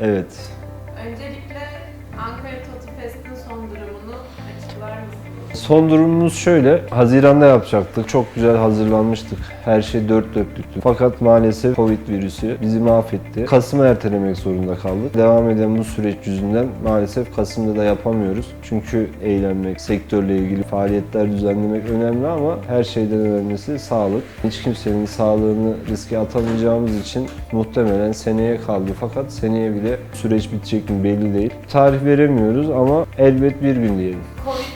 Evet. Öncelikle Ankara Tatu Fest'in son durumunu açıklar mısınız? Son durumumuz şöyle. Haziranda yapacaktık. Çok güzel hazırlanmıştık. Her şey dört dörtlüktü. Fakat maalesef Covid virüsü bizi mahvetti. Kasım'a ertelemek zorunda kaldık. Devam eden bu süreç yüzünden maalesef Kasım'da da yapamıyoruz. Çünkü eğlenmek, sektörle ilgili faaliyetler düzenlemek önemli ama her şeyden önemlisi sağlık. Hiç kimsenin sağlığını riske atamayacağımız için muhtemelen seneye kaldı. Fakat seneye bile süreç bitecek mi belli değil. Tarih veremiyoruz ama elbet bir gün diyelim. Covid?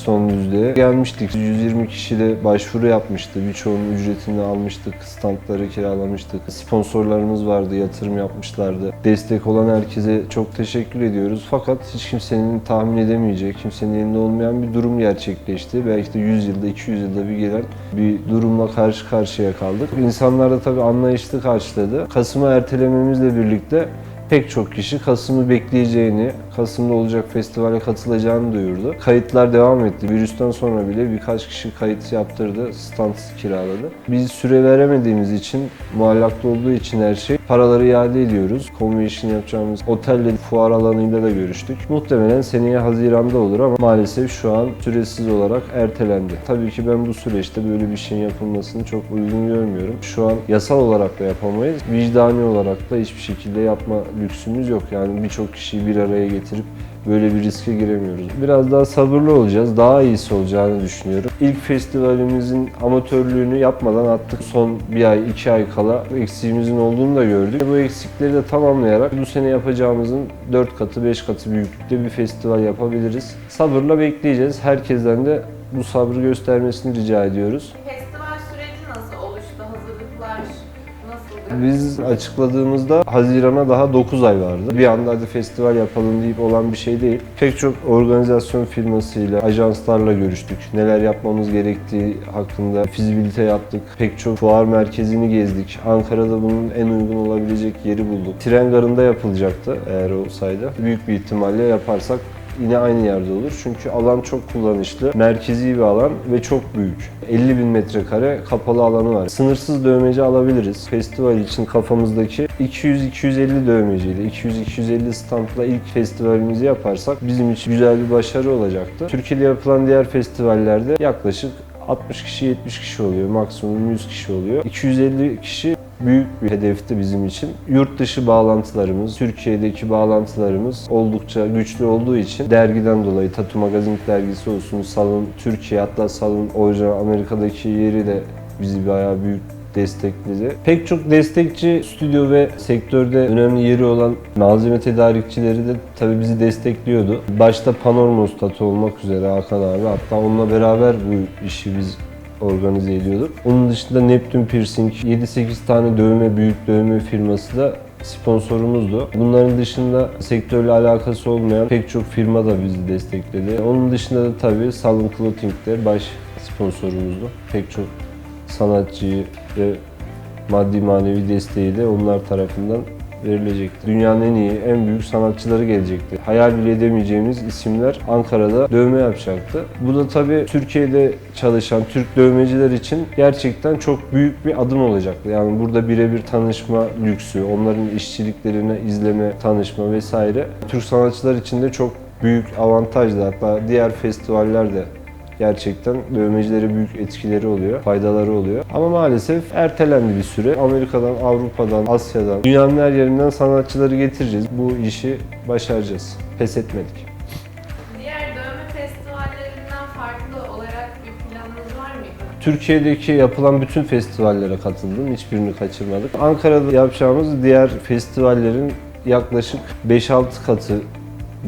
Son yüzdeye gelmiştik. 120 kişi de başvuru yapmıştı. Birçoğunun ücretini almıştık. Standları kiralamıştık. Sponsorlarımız vardı, yatırım yapmışlardı. Destek olan herkese çok teşekkür ediyoruz. Fakat hiç kimsenin tahmin edemeyeceği, kimsenin elinde olmayan bir durum gerçekleşti. Belki de 100 yılda, 200 yılda bir gelen bir durumla karşı karşıya kaldık. İnsanlar da tabii anlayışlı karşıladı. Kasım'a ertelememizle birlikte pek çok kişi Kasım'ı bekleyeceğini, Kasım'da olacak festivale katılacağını duyurdu. Kayıtlar devam etti. Virüsten sonra bile birkaç kişi kayıt yaptırdı, stand kiraladı. Biz süre veremediğimiz için, muallakta olduğu için her şey, paraları iade ediyoruz. Convention yapacağımız otelle, fuar alanıyla da görüştük. Muhtemelen seneye Haziran'da olur ama maalesef şu an süresiz olarak ertelendi. Tabii ki ben bu süreçte böyle bir şeyin yapılmasını çok uygun görmüyorum. Şu an yasal olarak da yapamayız. Vicdani olarak da hiçbir şekilde yapma lüksümüz yok. Yani birçok kişiyi bir araya getirip böyle bir riske giremiyoruz. Biraz daha sabırlı olacağız. Daha iyisi olacağını düşünüyorum. İlk festivalimizin amatörlüğünü yapmadan attık. Son bir ay, iki ay kala eksiğimizin olduğunu da gördük. Bu eksikleri de tamamlayarak bu sene yapacağımızın 4 katı, 5 katı büyüklükte bir festival yapabiliriz. Sabırla bekleyeceğiz. Herkesten de bu sabrı göstermesini rica ediyoruz. Biz açıkladığımızda Haziran'a daha 9 ay vardı. Bir anda hadi festival yapalım deyip olan bir şey değil. Pek çok organizasyon firmasıyla, ajanslarla görüştük. Neler yapmamız gerektiği hakkında fizibilite yaptık. Pek çok fuar merkezini gezdik. Ankara'da bunun en uygun olabilecek yeri bulduk. Tren garında yapılacaktı eğer olsaydı. Büyük bir ihtimalle yaparsak yine aynı yerde olur. Çünkü alan çok kullanışlı, merkezi bir alan ve çok büyük. 50 bin metrekare kapalı alanı var. Sınırsız dövmeci alabiliriz. Festival için kafamızdaki 200-250 dövmeciyle, 200-250 standla ilk festivalimizi yaparsak bizim için güzel bir başarı olacaktı. Türkiye'de yapılan diğer festivallerde yaklaşık 60 kişi 70 kişi oluyor. Maksimum 100 kişi oluyor. 250 kişi büyük bir hedefti bizim için. Yurt dışı bağlantılarımız, Türkiye'deki bağlantılarımız oldukça güçlü olduğu için dergiden dolayı Tatu Magazin dergisi olsun, Salon Türkiye hatta Salon orijinal Amerika'daki yeri de bizi bayağı büyük destekledi. Pek çok destekçi stüdyo ve sektörde önemli yeri olan malzeme tedarikçileri de tabii bizi destekliyordu. Başta Panormos Tatu olmak üzere Hakan abi hatta onunla beraber bu işi biz organize ediyorduk. Onun dışında Neptune Piercing, 7-8 tane dövme, büyük dövme firması da sponsorumuzdu. Bunların dışında sektörle alakası olmayan pek çok firma da bizi destekledi. Onun dışında da tabii Salon Clothing de baş sponsorumuzdu. Pek çok sanatçıyı ve maddi manevi desteği de onlar tarafından verilecekti. Dünyanın en iyi, en büyük sanatçıları gelecekti. Hayal bile edemeyeceğimiz isimler Ankara'da dövme yapacaktı. Bu da tabii Türkiye'de çalışan Türk dövmeciler için gerçekten çok büyük bir adım olacaktı. Yani burada birebir tanışma lüksü, onların işçiliklerini izleme, tanışma vesaire Türk sanatçılar için de çok büyük avantajdı. Hatta diğer festivaller de gerçekten dövmecilere büyük etkileri oluyor, faydaları oluyor. Ama maalesef ertelendi bir süre. Amerika'dan, Avrupa'dan, Asya'dan, dünyanın her yerinden sanatçıları getireceğiz. Bu işi başaracağız. Pes etmedik. Diğer dövme festivallerinden farklı olarak bir planınız var mıydı? Türkiye'deki yapılan bütün festivallere katıldım. Hiçbirini kaçırmadık. Ankara'da yapacağımız diğer festivallerin yaklaşık 5-6 katı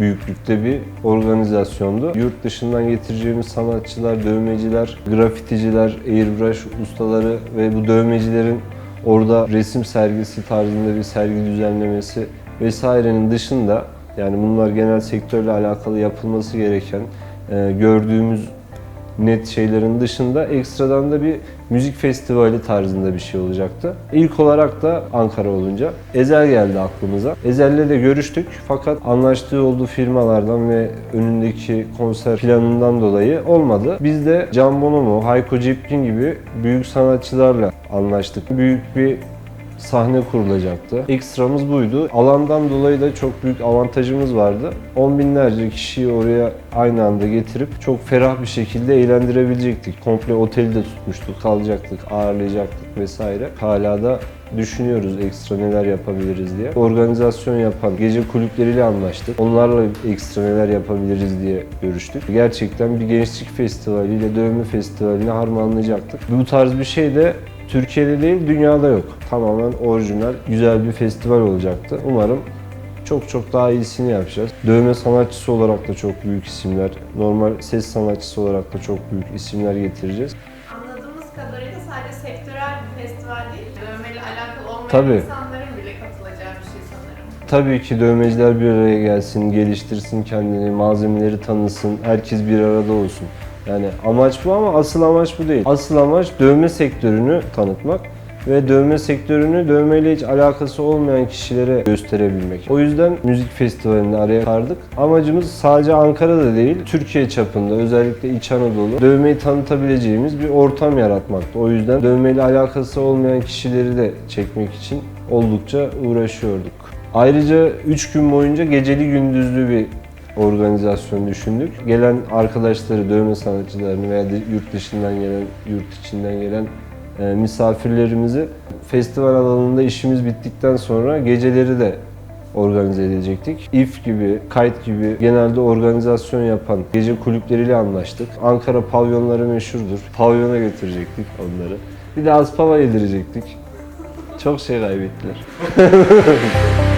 büyüklükte bir organizasyondu. Yurt dışından getireceğimiz sanatçılar, dövmeciler, grafiticiler, airbrush ustaları ve bu dövmecilerin orada resim sergisi tarzında bir sergi düzenlemesi vesairenin dışında yani bunlar genel sektörle alakalı yapılması gereken e, gördüğümüz net şeylerin dışında ekstradan da bir müzik festivali tarzında bir şey olacaktı. İlk olarak da Ankara olunca Ezel geldi aklımıza. Ezel'le de görüştük fakat anlaştığı olduğu firmalardan ve önündeki konser planından dolayı olmadı. Biz de Can Bonomo, Hayko Cepkin gibi büyük sanatçılarla anlaştık. Büyük bir sahne kurulacaktı. Ekstramız buydu. Alandan dolayı da çok büyük avantajımız vardı. On binlerce kişiyi oraya aynı anda getirip çok ferah bir şekilde eğlendirebilecektik. Komple oteli de tutmuştuk, kalacaktık, ağırlayacaktık vesaire. Hala da düşünüyoruz ekstra neler yapabiliriz diye. Organizasyon yapan gece kulüpleriyle anlaştık. Onlarla ekstra neler yapabiliriz diye görüştük. Gerçekten bir gençlik festivaliyle dövme festivalini harmanlayacaktık. Bu tarz bir şey de Türkiye'de değil, dünyada yok. Tamamen orijinal, güzel bir festival olacaktı. Umarım çok çok daha iyisini yapacağız. Dövme sanatçısı olarak da çok büyük isimler, normal ses sanatçısı olarak da çok büyük isimler getireceğiz. Anladığımız kadarıyla sadece sektörel bir festival değil, dövmeyle alakalı olmayan Tabii. insanların bile katılacağı bir şey sanırım. Tabii ki dövmeciler bir araya gelsin, geliştirsin kendini, malzemeleri tanısın, herkes bir arada olsun. Yani amaç bu ama asıl amaç bu değil. Asıl amaç dövme sektörünü tanıtmak ve dövme sektörünü dövmeyle hiç alakası olmayan kişilere gösterebilmek. O yüzden müzik festivalini araya sardık. Amacımız sadece Ankara'da değil, Türkiye çapında özellikle İç Anadolu dövmeyi tanıtabileceğimiz bir ortam yaratmaktı. O yüzden dövmeyle alakası olmayan kişileri de çekmek için oldukça uğraşıyorduk. Ayrıca 3 gün boyunca geceli gündüzlü bir organizasyon düşündük. Gelen arkadaşları, dövme sanatçılarını veya de yurt dışından gelen, yurt içinden gelen e, misafirlerimizi festival alanında işimiz bittikten sonra geceleri de organize edecektik. İF gibi, Kayıt gibi genelde organizasyon yapan gece kulüpleriyle anlaştık. Ankara pavyonları meşhurdur. Pavyona götürecektik onları. Bir de Aspava yedirecektik. Çok şey kaybettiler.